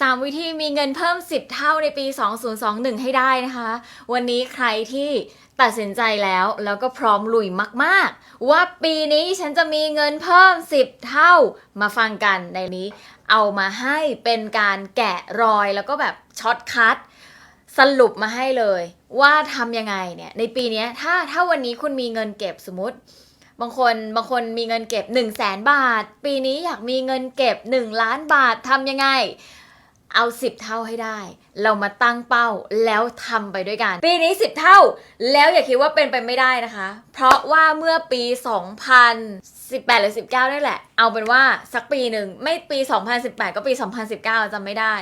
3 วิธีมีเงินเพิ่ม 10 เท่าในปี 2021 ให้ได้นะคะ วันนี้ใครที่ตัดสินใจแล้วแล้วก็พร้อมลุยมาก ๆ ว่าปีนี้ฉันจะมีเงินเพิ่ม 10 เท่ามาฟังกันในนี้เอามาให้เป็นการแกะรอยแล้วก็แบบช็อตคัทสรุปมาให้เลย ว่าทำยังไงเนี่ยในปีนี้ถ้าถ้าวันนี้คุณมีเงินเก็บสมมติ บางคนบางคนมีเงินเก็บ 1 0 0 0 0แสนบาท ปีนี้อยากมีเงินเก็บ 1 ล้านบาททำยังไง เอา 10 เท่าให้ได้ เรามาตั้งเป้าแล้วทำไปด้วยกัน ปีนี้ 10 เท่า แล้วอย่าคิดว่าเป็นไปไม่ได้นะคะ เพราะว่าเมื่อปี 2018 หรือ 19นี่แหละ เอาเป็นว่าสักปีหนึ่งไม่ปี 2018 ก็ปี 2019จำไม่ได้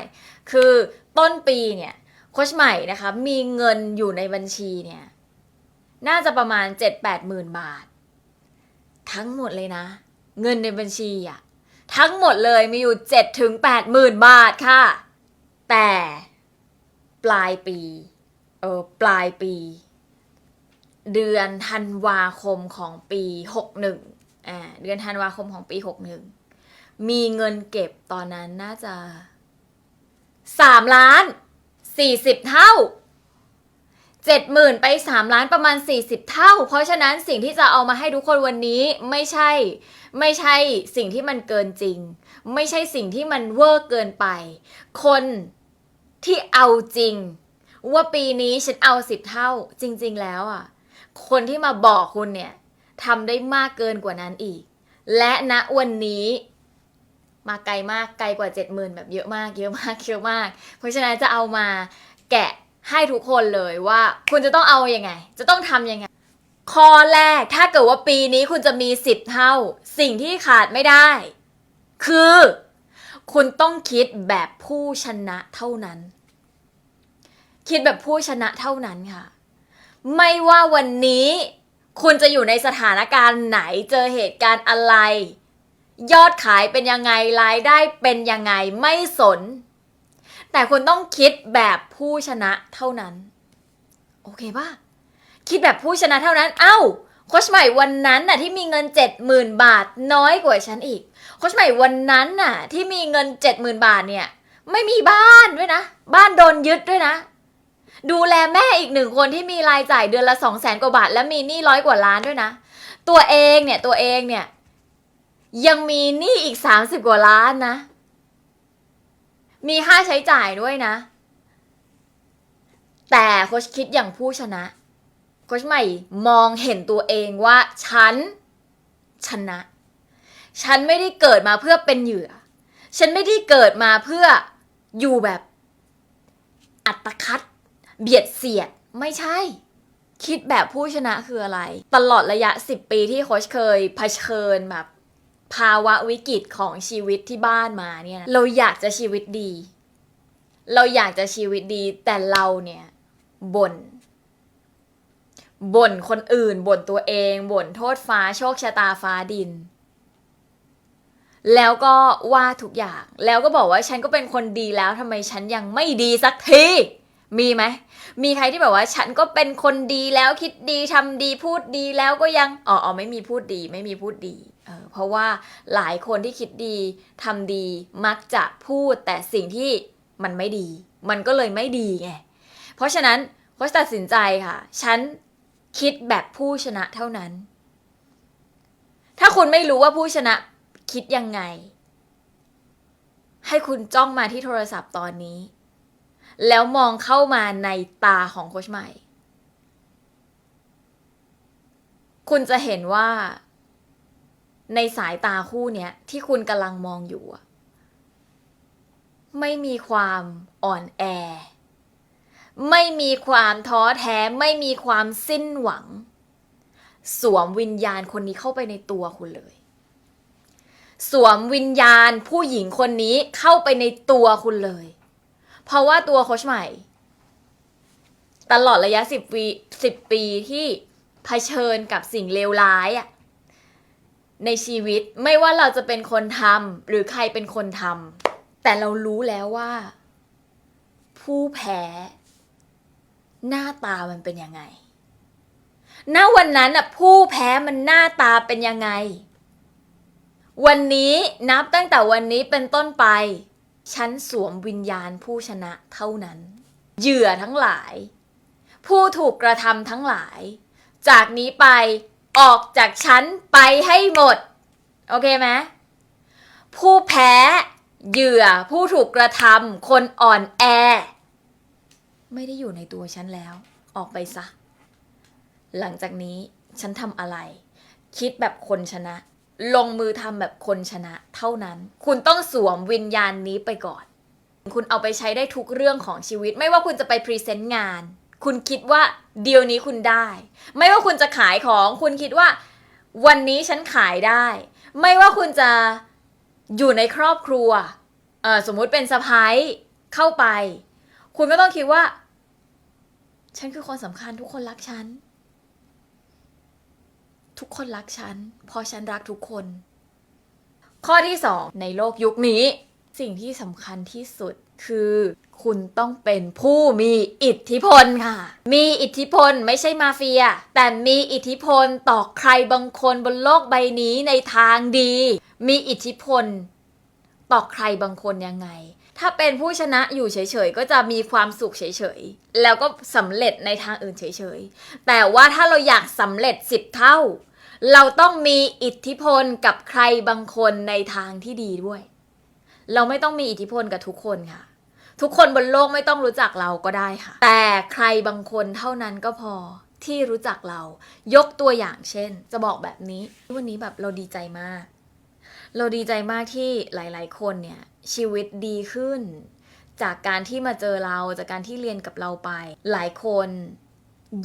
คือต้นปีเนี่ยโคชใหม่นะคะมีเงินอยู่ในบัญชีเนี่ยน่าจะประมาณ 7-8หมื่นบาท ทั้งหมดเลยนะ เงินในบัญชีอะ ทั้งหมดเลยมีอยู่7ถึง8หมื่นบาทค่ะ แต่ปลายปีเออปลายปี เดือนธันวาคมของปี61อ่าเดือนธันวาคมของปี61มีเงินเก็บตอนนั้นน่าจะ3ล้าน40 เท่า 70,000 ไป 3 ล้านประมาณ 40 เท่า เพราะฉะนั้นสิ่งที่จะเอามาให้ทุกคนวันนี้ไม่ใช่ ไม่ใช่สิ่งที่มันเกินจริง ไม่ใช่สิ่งที่มันเวอร์เกินไป คนที่เอาจริง ว่าปีนี้ฉันเอาสิบเท่าจริง ๆ แล้วอะ คนที่มาบอกคุณเนี่ยทำได้มากเกินกว่านั้นอีก และณวันนี้มาไกลมากไกลกว่า 70,000 แบบเยอะมากเยอะมากเยอะมาก เพราะฉะนั้นจะเอามาแกะ ให้ทุกคนเลยว่า คุณจะต้องเอาอยัางไง จะต้องทำยังไง ข้อแรกถ้าเกิดว่าปีนี้คุณจะมี10เท่า สิ่งที่ขาดไม่ได้ คือ คุณต้องคิดแบบผู้ชนะเท่านั้น คิดแบบผู้ชนะเท่านั้นค่ะ ไม่ว่าวันนี้คุณจะอยู่ในสถานการณ์ไหนเจอเหตุการณ์อะไร ยอดขายเป็นยังไงรายได้เป็นยังไงไม่สน แต่คุณต้องคิดแบบผู้ชนะเท่านั้น โอเคป่ะ คิดแบบผู้ชนะเท่านั้น เอ้าโคชใหม่วันนั้นน่ะที่มีเงิน70,000บาทน้อยกว่าฉันอีกโคชใหม่วันนั้นน่ะ ที่มีเงิน70,000บาทเนี่ย ไม่มีบ้านด้วยนะ บ้านโดนยึดด้วยนะ ดูแลแม่อีกหนึ่งคนที่มีรายจ่ายเดือนละ2 0 0แสนกว่าบาท และมีหนี้ร้อยกว่าล้านด้วยนะ ตัวเองเนี่ยตัวเองเนี่ยยังมีหนี้อีก30กว่าล้านนะ มีค่าใช้จ่ายด้วยนะ แต่โคชคิดอย่างผู้ชนะ โคชใหม่มองเห็นตัวเองว่าฉันชนะ ฉันไม่ได้เกิดมาเพื่อเป็นเหยื่อ ฉันไม่ได้เกิดมาเพื่ออยู่แบบอัตคัด เบียดเสียดไม่ใช่ คิดแบบผู้ชนะคืออะไร ตลอดระยะ 10 ปีที่โคชเคยเผชิญแบบ ภาวะวิกฤตของชีวิตที่บ้านมาเนี่ย เราอยากจะชีวิตดี เราอยากจะชีวิตดีแต่เราเนี่ยบ่นบ่นคนอื่นบ่นตัวเองบ่นโทษฟ้าโชคชะตาฟ้าดิน แล้วก็ว่าทุกอย่างแล้วก็บอกว่าฉันก็เป็นคนดีแล้วทำไมฉันยังไม่ดีสักทีมีไหม มีใครที่แบบว่า ฉันก็เป็นคนดีแล้วคิดดีทำดีพูดดีแล้วก็ยังอ๋ออ๋อไม่มีพูดดี ไม่มีพูดดี เพราะว่าหลายคนที่คิดดีทำดีมักจะพูดแต่สิ่งที่มันไม่ดี มันก็เลยไม่ดีไง เพราะฉะนั้นโค้ชตัดสินใจค่ะ ฉันคิดแบบผู้ชนะเท่านั้น ถ้าคุณไม่รู้ว่าผู้ชนะคิดยังไง ให้คุณจ้องมาที่โทรศัพท์ตอนนี้ แล้วมองเข้ามาในตาของโค้ชใหม่ คุณจะเห็นว่า ในสายตาคู่เนี้ยที่คุณกำลังมองอยู่อะไม่มีความอ่อนแอ ไม่มีความท้อแท้ ไม่มีความสิ้นหวัง สวมวิญญาณคนนี้เข้าไปในตัวคุณเลย สวมวิญญาณผู้หญิงคนนี้เข้าไปในตัวคุณเลย เพราะว่าตัวโคชใหม่ ตลอดระยะสิบปีสิบปีที่เผชิญกับสิ่งเลวร้ายอะ ในชีวิตไม่ว่าเราจะเป็นคนทำหรือใครเป็นคนทำแต่เรารู้แล้วว่า ผู้แพ้ หน้าตามันเป็นยังไง ณวันนั้นอะผู้แพ้มันหน้าตาเป็นยังไง วันนี้นับตั้งแต่วันนี้เป็นต้นไป ฉันสวมวิญญาณผู้ชนะเท่านั้น เหยื่อทั้งหลาย ผู้ถูกกระทำทั้งหลาย จากนี้ไป ออกจากฉันไปให้หมด โอเคไหมผู้แพ้เหยื่อผู้ถูกกระทำคนอ่อนแอ ไม่ได้อยู่ในตัวฉันแล้ว ออกไปซะ หลังจากนี้ฉันทำอะไร คิดแบบคนชนะ ลงมือทำแบบคนชนะ เท่านั้น คุณต้องสวมวิญญาณนี้ไปก่อน คุณเอาไปใช้ได้ทุกเรื่องของชีวิต ไม่ว่าคุณจะไปพรีเซนต์งาน คุณคิดว่าเดียวนี้คุณได้ ไม่ว่าคุณจะขายของ คุณคิดว่า วันนี้ฉันขายได้ ไม่ว่าคุณจะอยู่ในครอบครัวเออสมมุติเป็นสะพ้ายเข้าไป คุณก็ต้องคิดว่า ฉันคือคนสำคัญทุกคนรักฉัน ทุกคนรักฉันเพราะฉันรักทุกคน ข้อที่สองในโลกยุคนี้ สิ่งที่สำคัญที่สุด คือคุณต้องเป็นผู้มีอิทธิพลค่ะ มีอิทธิพลไม่ใช่มาเฟีย แต่มีอิทธิพลต่อใครบางคนบนโลกใบนี้ในทางดี มีอิทธิพล ต่อใครบางคนยังไง ถ้าเป็นผู้ชนะอยู่เฉยๆ ก็จะมีความสุขเฉยๆ แล้วก็สำเร็จในทางอื่นเฉยๆ แต่ว่าถ้าเราอยากสำเร็จสิบเท่า เราต้องมีอิทธิพลกับใครบางคนในทางที่ดีด้วย เราไม่ต้องมีอิทธิพลกับทุกคนค่ะ ทุกคนบนโลกไม่ต้องรู้จักเราก็ได้ค่ะ แต่ใครบางคนเท่านั้นก็พอที่รู้จักเรา ยกตัวอย่างเช่น จะบอกแบบนี้ วันนี้แบบเราดีใจมาก เราดีใจมากที่หลาย ๆ คนเนี่ยชีวิตดีขึ้น จากการที่มาเจอเราจากการที่เรียนกับเราไป หลายคน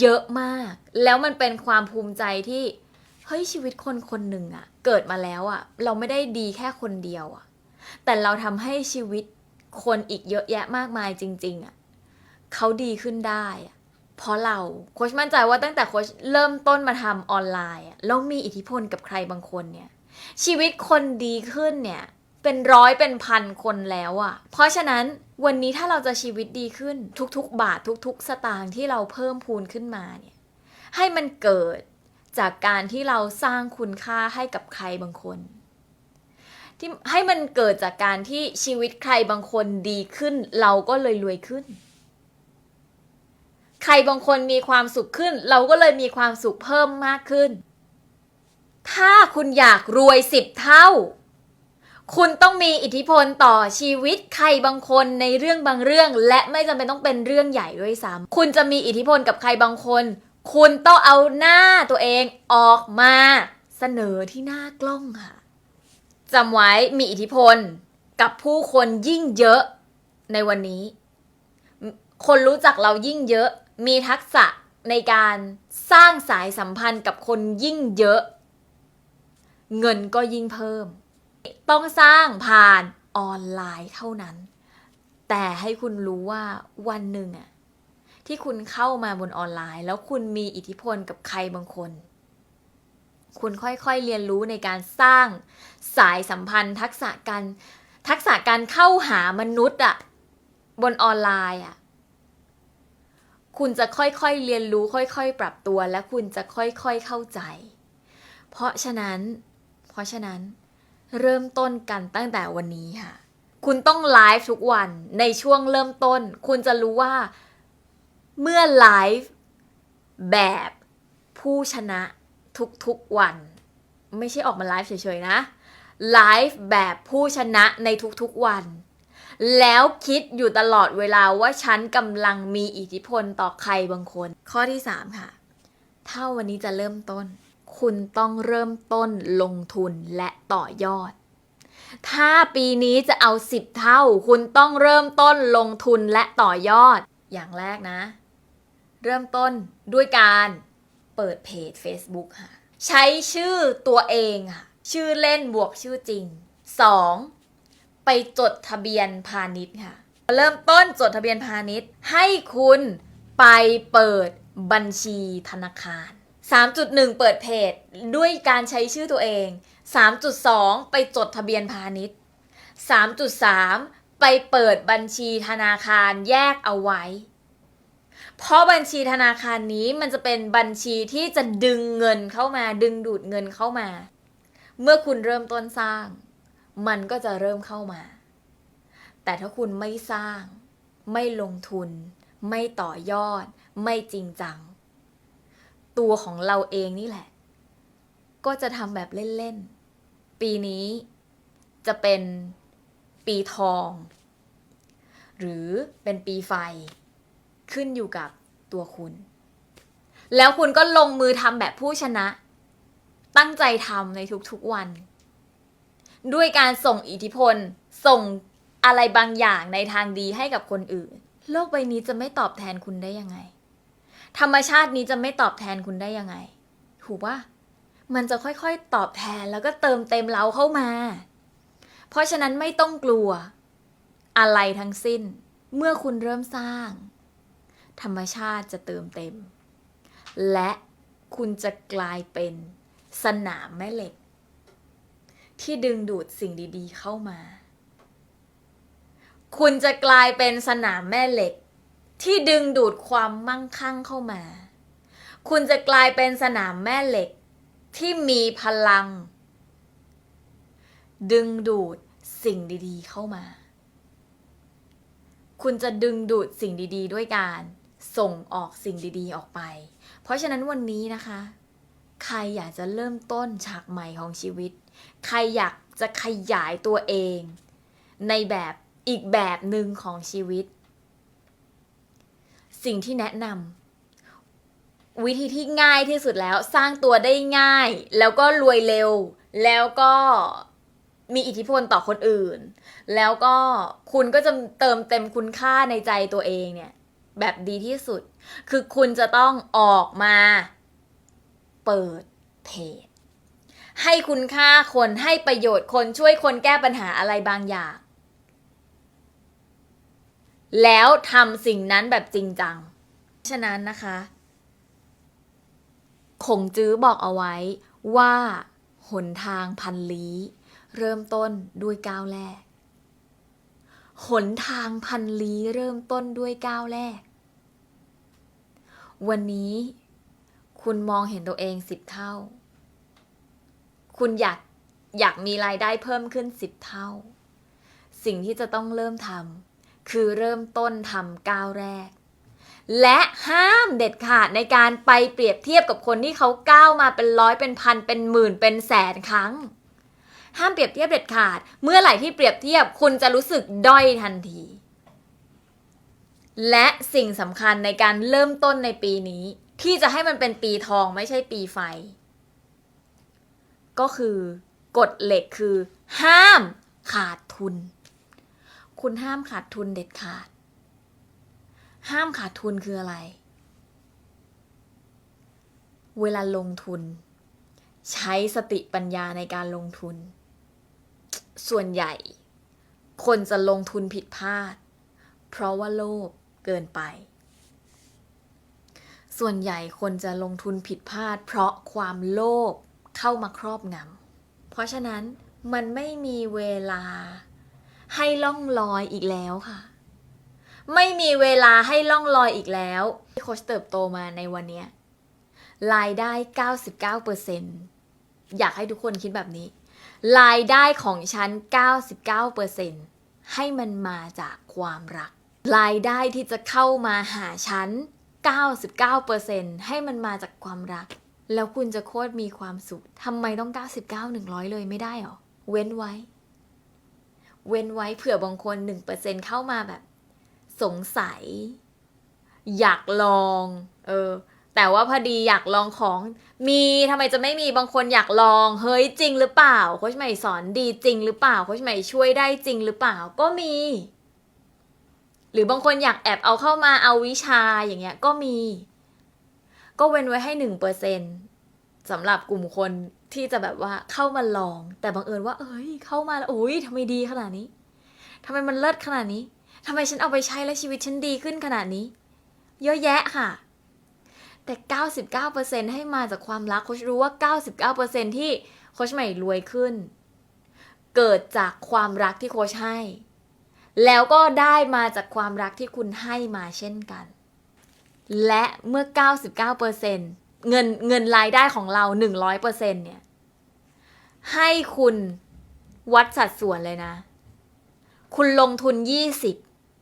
เยอะมาก แล้วมันเป็นความภูมิใจที่เฮ้ยชีวิตคนคนหนึ่งอะเกิดมาแล้วอะเราไม่ได้ดีแค่คนเดียวอะ แต่เราทำให้ชีวิตคนอีกเยอะแยะมากมายจริง ๆอะเขาดีขึ้นได้อะเพราะเราโค้ชมั่นใจว่าตั้งแต่โค้ชเริ่มต้นมาทำออนไลน์แล้วมีอิทธิพลกับใครบางคนเนี่ย ชีวิตคนดีขึ้นเนี่ยเป็นร้อยเป็นพันคนแล้วอะเพราะฉะนั้นวันนี้ถ้าเราจะชีวิตดีขึ้นทุกๆ บาททุกๆ สตางค์ที่เราเพิ่มพูนขึ้นมาเนี่ยให้มันเกิดจากการที่เราสร้างคุณค่าให้กับใครบางคน ที่ให้มันเกิดจากการที่ชีวิตใครบางคนดีขึ้น เราก็เลยรวยขึ้น ใครบางคนมีความสุขขึ้น เราก็เลยมีความสุขเพิ่มมากขึ้น ถ้าคุณอยากรวยสิบเท่า คุณต้องมีอิทธิพลต่อชีวิตใครบางคนในเรื่องบางเรื่อง และไม่จำเป็นต้องเป็นเรื่องใหญ่ด้วยซ้ำคุณจะมีอิทธิพลกับใครบางคน คุณต้องเอาหน้าตัวเองออกมาเสนอที่หน้ากล้องค่ะ จำไว้มีอิทธิพลกับผู้คนยิ่งเยอะในวันนี้ คนรู้จักเรายิ่งเยอะ มีทักษะในการสร้างสายสัมพันธ์กับคนยิ่งเยอะ เงินก็ยิ่งเพิ่ม ต้องสร้างผ่านออนไลน์เท่านั้น แต่ให้คุณรู้ว่าวันหนึ่งอะที่คุณเข้ามาบนออนไลน์ แล้วคุณมีอิทธิพลกับใครบางคน คุณค่อยๆเรียนรู้ในการสร้างสายสัมพันธ์ ทักษะการทักษะการเข้าหามนุษย์อะบนออนไลน์อะคุณจะค่อยๆเรียนรู้ ค่อยๆ ปรับตัว และคุณจะค่อยๆเข้าใจ เพราะฉะนั้น เพราะฉะนั้นเริ่มต้นกันตั้งแต่วันนี้ค่ะ คุณต้องไลฟ์ทุกวันในช่วงเริ่มต้น คุณจะรู้ว่าเมื่อไลฟ์แบบผู้ชนะ ทุกๆวัน ไม่ใช่ออกมาไลฟ์เฉยๆนะไลฟ์แบบผู้ชนะในทุกๆวัน แล้วคิดอยู่ตลอดเวลาว่าฉันกำลังมีอิทธิพลต่อใครบางคน ข้อที่ 3 ค่ะ ถ้าวันนี้จะเริ่มต้น คุณต้องเริ่มต้นลงทุนและต่อยอด ถ้าปีนี้จะเอา 10 เท่า คุณต้องเริ่มต้นลงทุนและต่อยอด อย่างแรกนะ เริ่มต้นด้วยการ เปิดเพจ Facebook ค่ะใช้ชื่อตัวเองค่ะชื่อเล่นบวกชื่อจริง 2. ไปจดทะเบียนพาณิชย์ค่ะ เริ่มต้นจดทะเบียนพาณิชย์ ให้คุณไปเปิดบัญชีธนาคาร 3.1 เปิดเพจด้วยการใช้ชื่อตัวเอง 3.2 ไปจดทะเบียนพาณิชย์ 3.3 ไปเปิดบัญชีธนาคารแยกเอาไว้ เพราะบัญชีธนาคารนี้มันจะเป็นบัญชีที่จะดึงเงินเข้ามา ดึงดูดเงินเข้ามา เมื่อคุณเริ่มต้นสร้าง มันก็จะเริ่มเข้ามา แต่ถ้าคุณไม่สร้าง ไม่ลงทุน ไม่ต่อยอด ไม่จริงจัง ตัวของเราเองนี่แหละ ก็จะทำแบบเล่นๆ ปีนี้จะเป็นปีทอง หรือเป็นปีไฟ ขึ้นอยู่กับตัวคุณ แล้วคุณก็ลงมือทำแบบผู้ชนะ ตั้งใจทำในทุกๆวัน ด้วยการส่งอิทธิพล ส่งอะไรบางอย่างในทางดีให้กับคนอื่น โลกใบนี้จะไม่ตอบแทนคุณได้ยังไง ธรรมชาตินี้จะไม่ตอบแทนคุณได้ยังไง ถูกปะมันจะค่อยๆตอบแทนแล้วก็เติมเต็มเราเข้ามา เพราะฉะนั้นไม่ต้องกลัว อะไรทั้งสิ้น เมื่อคุณเริ่มสร้าง ธรรมชาติจะเติมเต็ม และคุณจะกลายเป็นสนามแม่เหล็ก ที่ดึงดูดสิ่งดีๆ เข้ามา คุณจะกลายเป็นสนามแม่เหล็ก ที่ดึงดูดความมั่งคั่งเข้ามา คุณจะกลายเป็นสนามแม่เหล็ก ที่มีพลัง ดึงดูดสิ่งดีๆ เข้ามา คุณจะดึงดูดสิ่งดีๆ ด้วยการ ส่งออกสิ่งดีๆออกไป เพราะฉะนั้นวันนี้นะคะ ใครอยากจะเริ่มต้นฉากใหม่ของชีวิต ใครอยากจะขยายตัวเอง ในแบบอีกแบบหนึ่งของชีวิต สิ่งที่แนะนำวิธีที่ง่ายที่สุดแล้วสร้างตัวได้ง่าย แล้วก็รวยเร็ว แล้วก็มีอิทธิพลต่อคนอื่น แล้วก็คุณก็จะเติมเต็มคุณค่าในใจตัวเองเนี่ย แบบดีที่สุด คือคุณจะต้องออกมาเปิดเพจ ให้คุณค่าคนให้ประโยชน์คนช่วยคนแก้ปัญหาอะไรบางอย่าง แล้วทำสิ่งนั้นแบบจริงจัง ฉะนั้นนะคะคงจื้อบอกเอาไว้ว่าหนทางพันลี้ เริ่มต้นด้วยก้าวแรก หนทางพันลี้เริ่มต้นด้วยก้าวแรก วันนี้คุณมองเห็นตัวเองสิบเท่า คุณอยากอยากมีรายได้เพิ่มขึ้นสิบเท่า สิ่งที่จะต้องเริ่มทำคือเริ่มต้นทำก้าวแรก และห้ามเด็ดขาดในการไปเปรียบเทียบกับคนที่เขาก้าวมาเป็นร้อยเป็นพันเป็นหมื่นเป็นแสนครั้ง ห้ามเปรียบเทียบเด็ดขาด เมื่อไหร่ที่เปรียบเทียบคุณจะรู้สึกด้อยทันที และสิ่งสำคัญในการเริ่มต้นในปีนี้ ที่จะให้มันเป็นปีทองไม่ใช่ปีไฟ ก็คือกฎเหล็กคือ ห้ามขาดทุน คุณห้ามขาดทุนเด็ดขาด ห้ามขาดทุนคืออะไร เวลาลงทุน ใช้สติปัญญาในการลงทุน ส่วนใหญ่ คนจะลงทุนผิดพลาด เพราะว่าโลภ เกินไป ส่วนใหญ่คนจะลงทุนผิดพลาด เพราะความโลภเข้ามาครอบงำเพราะฉะนั้นมันไม่มีเวลาให้ล่องลอยอีกแล้วค่ะ ไม่มีเวลาให้ล่องลอยอีกแล้วที่โคชเติบโตมาในวันนี้รายได้ 99%อยากให้ทุกคนคิดแบบนี้ รายได้ของฉัน 99%ให้มันมาจากความรัก รายได้ที่จะเข้ามาหาฉัน 99%ให้มันมาจากความรัก แล้วคุณจะโคตรมีความสุขทำไมต้อง 99 100 เลยไม่ได้หรอ เว้นไว้ เว้นไว้เผื่อบางคน 1%เข้ามาแบบ สงสัย อยากลอง เออ แต่ว่าพอดีอยากลองของ มีทำไมจะไม่มีบางคนอยากลอง เฮ้ยจริงหรือเปล่าโค้ชใหม่สอนดีจริงหรือเปล่าโค้ชใหม่ช่วยได้จริงหรือเปล่าก็มี หรือบางคนอยากแอบเอาเข้ามาเอาวิชาอย่างเงี้ยก็มี ก็เว้นไว้ให้หนึ่งเปอร์เซ็นสำหรับกลุ่มคนที่จะแบบว่าเข้ามาลอง แต่บังเอิญว่า เอ้ย เข้ามาแล้วโอ้ยทำไมดีขนาดนี้ทำไมมันเลิศขนาดนี้ทำไมฉันเอาไปใช้แล้วชีวิตฉันดีขึ้นขนาดนี้ เยอะแยะค่ะ แต่ 99%ให้มาจากความรักโคชรู้ว่า 99%ที่โคชใหม่รวยขึ้น เกิดจากความรักที่โคชให้ แล้วก็ได้มาจากความรักที่คุณให้มาเช่นกัน และเมื่อ 99%เงินเงินรายได้ของเรา 100%เนี่ย ให้คุณวัดสัดส่วนเลยนะ คุณลงทุน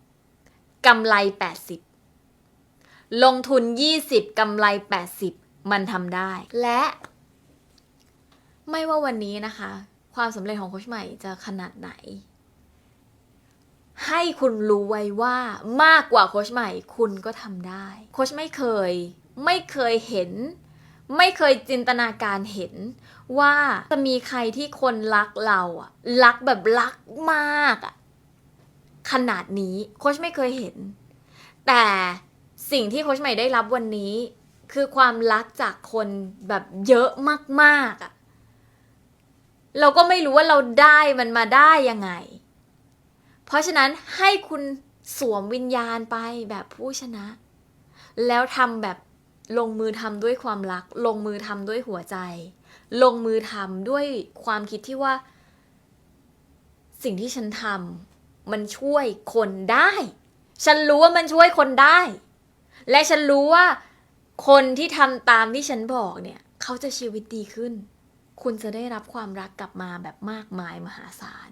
20กำไร 80 ลงทุน 20กำไร 80 มันทำได้ และ ไม่ว่าวันนี้นะคะ ความสำเร็จของโคชใหม่จะขนาดไหน ให้คุณรู้ไว้ว่ามากกว่าโค้ชใหม่คุณก็ทำได้ โค้ชไม่เคย ไม่เคยเห็น ไม่เคยจินตนาการเห็น ว่าจะมีใครที่คนรักเราอะรักแบบรักมากอะขนาดนี้โค้ชไม่เคยเห็น แต่สิ่งที่โค้ชใหม่ได้รับวันนี้ คือความรักจากคนแบบเยอะมากๆอะเราก็ไม่รู้ว่าเราได้มันมาได้ยังไง เพราะฉะนั้นให้คุณสวมวิญญาณไปแบบผู้ชนะ แล้วทำแบบลงมือทำด้วยความรัก ลงมือทำด้วยหัวใจ ลงมือทำด้วยความคิดที่ว่า สิ่งที่ฉันทำมันช่วยคนได้ ฉันรู้ว่ามันช่วยคนได้ และฉันรู้ว่าคนที่ทำตามที่ฉันบอกเนี่ย เขาจะชีวิตดีขึ้น คุณจะได้รับความรักกลับมาแบบมากมายมหาศาล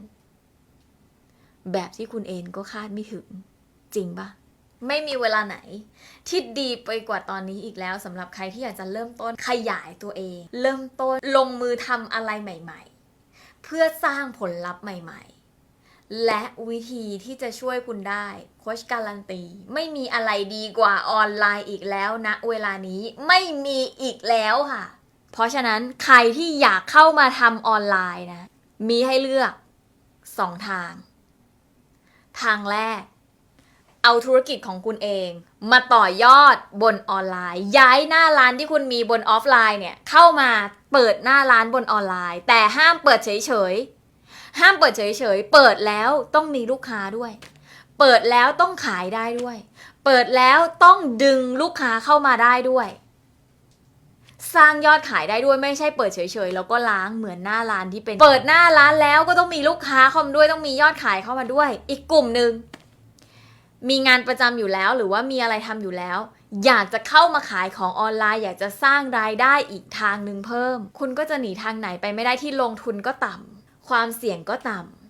แบบที่คุณเองก็คาดไม่ถึง จริงปะไม่มีเวลาไหน ที่ดีไปกว่าตอนนี้อีกแล้วสำหรับใครที่อยากจะเริ่มต้นขยายตัวเอง เริ่มต้นลงมือทำอะไรใหม่ ๆ เพื่อสร้างผลลัพธ์ใหม่ ๆ และวิธีที่จะช่วยคุณได้โค้ชการันตี ไม่มีอะไรดีกว่าออนไลน์อีกแล้วนะ เวลานี้ไม่มีอีกแล้วค่ะ เพราะฉะนั้นใครที่อยากเข้ามาทำออนไลน์นะ มีให้เลือกสองทาง ทางแรก เอาธุรกิจของคุณเอง มาต่อยอดบนออนไลน์ ย้ายหน้าร้านที่คุณมีบนออฟไลน์เนี่ยเข้ามาเปิดหน้าร้านบนออนไลน์ แต่ห้ามเปิดเฉยๆห้ามเปิดเฉยๆเปิดแล้วต้องมีลูกค้าด้วย เปิดแล้วต้องขายได้ด้วย เปิดแล้วต้องดึงลูกค้าเข้ามาได้ด้วย สร้างยอดขายได้ด้วยไม่ใช่เปิดเฉยๆแล้วก็ล้างเหมือนหน้าร้านที่เป็น เปิดหน้าร้านแล้วก็ต้องมีลูกค้าเข้ามาด้วยต้องมียอดขายเข้ามาด้วย อีกกลุ่มหนึ่งมีงานประจำอยู่แล้วหรือว่ามีอะไรทำอยู่แล้ว อยากจะเข้ามาขายของออนไลน์ อยากจะสร้างรายได้อีกทางหนึ่งเพิ่ม คุณก็จะหนีทางไหนไปไม่ได้ที่ลงทุนก็ต่ำความเสี่ยงก็ต่ำ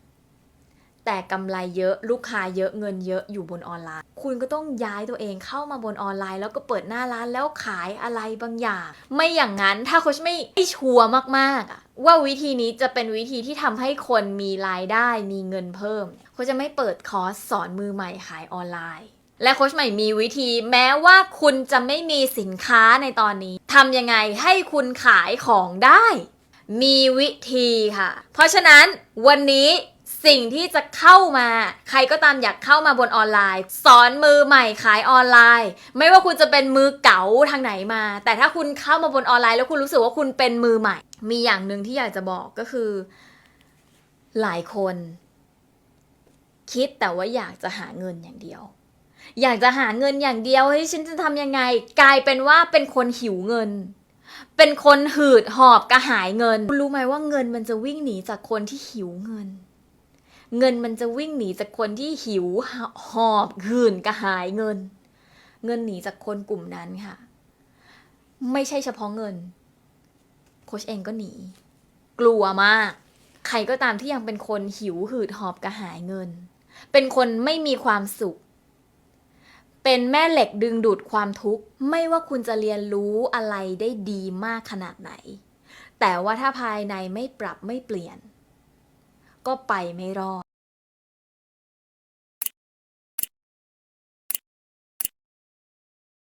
แต่กำไรเยอะลูกค้าเยอะเงินเยอะอยู่บนออนไลน์ คุณก็ต้องย้ายตัวเองเข้ามาบนออนไลน์ แล้วก็เปิดหน้าร้านแล้วขายอะไรบางอย่าง ไม่อย่างนั้นถ้าโค้ชไม่ไม่ชัวร์มากๆอะว่าวิธีนี้จะเป็นวิธีที่ทำให้คนมีรายได้มีเงินเพิ่มโค้ชจะไม่เปิดคอร์สสอนมือใหม่ขายออนไลน์และโค้ชใหม่มีวิธีแม้ว่าคุณจะไม่มีสินค้าในตอนนี้ทำยังไงให้คุณขายของได้ มีวิธีค่ะ เพราะฉะนั้นวันนี้ สิ่งที่จะเข้ามา ใครก็ตามอยากเข้ามาบนออนไลน์ สอนมือใหม่ขายออนไลน์ ไม่ว่าคุณจะเป็นมือเก๋าทางไหนมา แต่ถ้าคุณเข้ามาบนออนไลน์แล้วคุณรู้สึกว่าคุณเป็นมือใหม่ มีอย่างหนึ่งที่อยากจะบอกก็คือ หลายคน คิดแต่ว่าอยากจะหาเงินอย่างเดียว อยากจะหาเงินอย่างเดียวเฮ้ยฉันจะทำยังไง กลายเป็นว่าเป็นคนหิวเงินเป็นคนหืดหอบกระหายเงิน คุณรู้ไหมว่าเงินมันจะวิ่งหนีจากคนที่หิวเงิน เงินมันจะวิ่งหนีจากคนที่หิวหอบหื่นกระหายเงิน เงินหนีจากคนกลุ่มนั้นค่ะ ไม่ใช่เฉพาะเงิน โคชเองก็หนี กลัวมาก ใครก็ตามที่ยังเป็นคนหิวหืดหอบกระหายเงิน เป็นคนไม่มีความสุข เป็นแม่เหล็กดึงดูดความทุกข์ ไม่ว่าคุณจะเรียนรู้อะไรได้ดีมากขนาดไหน แต่ว่าถ้าภายในไม่ปรับไม่เปลี่ยน ก็ไปไม่รอด